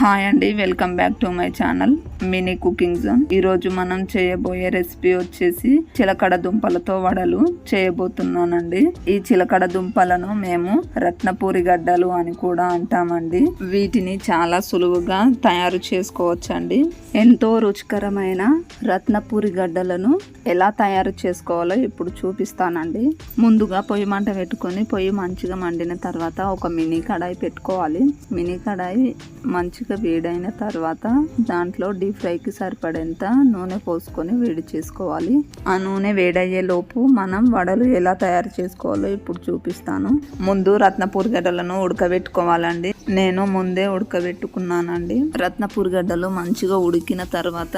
Hi అండి welcome back to my channel mini cooking zone. ఈ రోజు మనం చేయబోయే రెసిపీ వచ్చేసి చిలకడ దుంపలతో వడలు చేయబోతున్నానండి. ఈ చిలకడ దుంపలను మేము రత్నపూరి గడ్డలు అని కూడా అంటామండి. వీటిని చాలా సులువుగా తయారు చేసుకోవచ్చండి. ఎంతో రుచికరమైన రత్నపూరి గడ్డలను ఎలా తయారు చేసుకోవాలో ఇప్పుడు చూపిస్తానండి. ముందుగా పొయ్యి మంట పెట్టుకొని పొయ్యి మంచిగా మండిన తర్వాత ఒక మినీ కడాయి పెట్టుకోవాలి. మినీ కడాయి మంచిగా వేడైన తర్వాత దాంట్లో డీప్ ఫ్రైకి సరిపడేంత నూనె పోసుకొని వేడి చేసుకోవాలి. ఆ నూనె వేడయ్యే లోపు మనం వడలు ఎలా తయారు చేసుకోవాలో ఇప్పుడు చూపిస్తాను. ముందు రత్నపూర్ గడ్డలను ఉడకబెట్టుకోవాలండి. నేను ముందే ఉడకబెట్టుకున్నానండి. రత్నపూర్ గడ్డలు మంచిగా ఉడికిన తర్వాత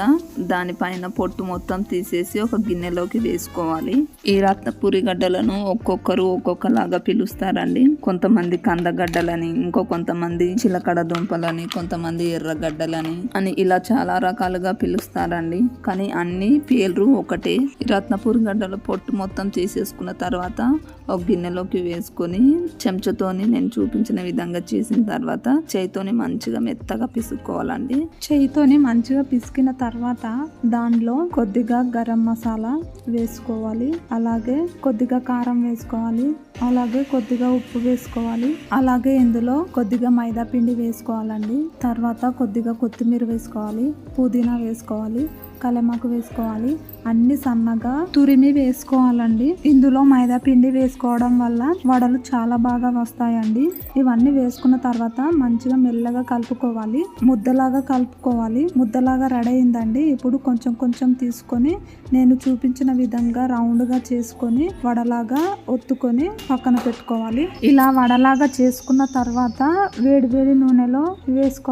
దానిపైన పొట్టు మొత్తం తీసేసి ఒక గిన్నెలోకి వేసుకోవాలి. ఈ రత్నపూరి గడ్డలను ఒక్కొక్కరు ఒక్కొక్కలాగా పిలుస్తారండి. కొంతమంది కందగడ్డలని ఇంకో కొంతమంది చిలకడ దుంపలని కొంతమంది ఎర్రగడ్డలని అని ఇలా చాలా రకాలుగా పిలుస్తారండి. కానీ అన్ని పేర్లు ఒకటే. రత్నపూర్ రత్నపూరి గడ్డల పొట్టు మొత్తం తీసేసుకున్న తర్వాత ఒక గిన్నెలోకి వేసుకొని చెంచాతోని నేను చూపించిన విధంగా చేసిన తర్వాత చేయితోని మంచిగా మెత్తగా పిసుక్కోవాలండి. చేయితోని మంచిగా పిసికిన తర్వాత దానిలో కొద్దిగా గరం మసాలా వేసుకోవాలి. అలాగే కొద్దిగా కారం వేసుకోవాలి. అలాగే కొద్దిగా ఉప్పు వేసుకోవాలి. అలాగే ఇందులో కొద్దిగా మైదా పిండి వేసుకోవాలండి. తర్వాత కొద్దిగా కొత్తిమీర వేసుకోవాలి పుదీనా వేసుకోవాలి కలమాకు వేసుకోవాలి. అన్ని సన్నగా తురిమి వేసుకోవాలండి. ఇందులో మైదా పిండి వేసుకోవడం వల్ల వడలు చాలా బాగా వస్తాయండి. ఇవన్నీ వేసుకున్న తర్వాత మంచిగా మెల్లగా కలుపుకోవాలి. ముద్దలాగా కలుపుకోవాలి. ముద్దలాగా రెడీ అయిందండి. ఇప్పుడు కొంచెం కొంచెం తీసుకొని నేను చూపించిన విధంగా రౌండ్గా చేసుకొని వడలాగా ఒత్తుకొని పక్కన పెట్టుకోవాలి. ఇలా వడలాగా చేసుకున్న తర్వాత వేడి వేడి నూనెలో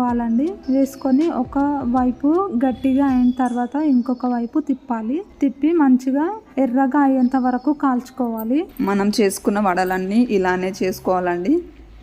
వేసుకోవాలండి. వేసుకొని ఒక వైపు గట్టిగా అయిన తర్వాత ఇంకొక వైపు తిప్పాలి. తిప్పి మంచిగా ఎర్రగా అయ్యేంత వరకు కాల్చుకోవాలి. మనం చేసుకున్న వడలన్నీ ఇలానే చేసుకోవాలండి.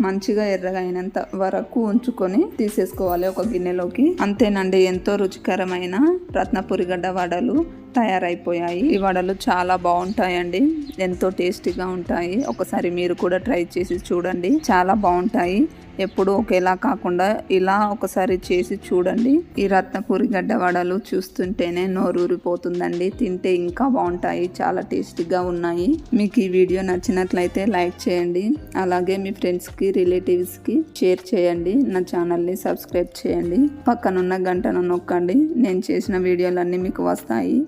మంచిగా ఎర్రగా అయినంత వరకు ఉంచుకొని తీసేసుకోవాలి ఒక గిన్నెలోకి. అంతేనండి ఎంతో రుచికరమైన రత్నపురి గడ్డ వడలు తయారైపోయాయి. ఈ వడలు చాలా బాగుంటాయండి. ఎంతో టేస్టీగా ఉంటాయి. ఒకసారి మీరు కూడా ట్రై చేసి చూడండి. చాలా బాగుంటాయి. ఎప్పుడు ఒకేలా కాకుండా ఇలా ఒకసారి చేసి చూడండి. ఈ రత్నపూరి గడ్డ వడలు చూస్తుంటేనే నోరూరిపోతుందండి. తింటే ఇంకా బాగుంటాయి చాలా టేస్టీగా ఉన్నాయి. మీకు ఈ వీడియో నచ్చినట్లయితే లైక్ చేయండి. అలాగే మీ ఫ్రెండ్స్కి రిలేటివ్స్కి షేర్ చేయండి. నా ఛానల్ని సబ్స్క్రైబ్ చేయండి. పక్కనున్న గంటను నొక్కండి. నేను చేసిన వీడియోలన్నీ మీకు వస్తాయి.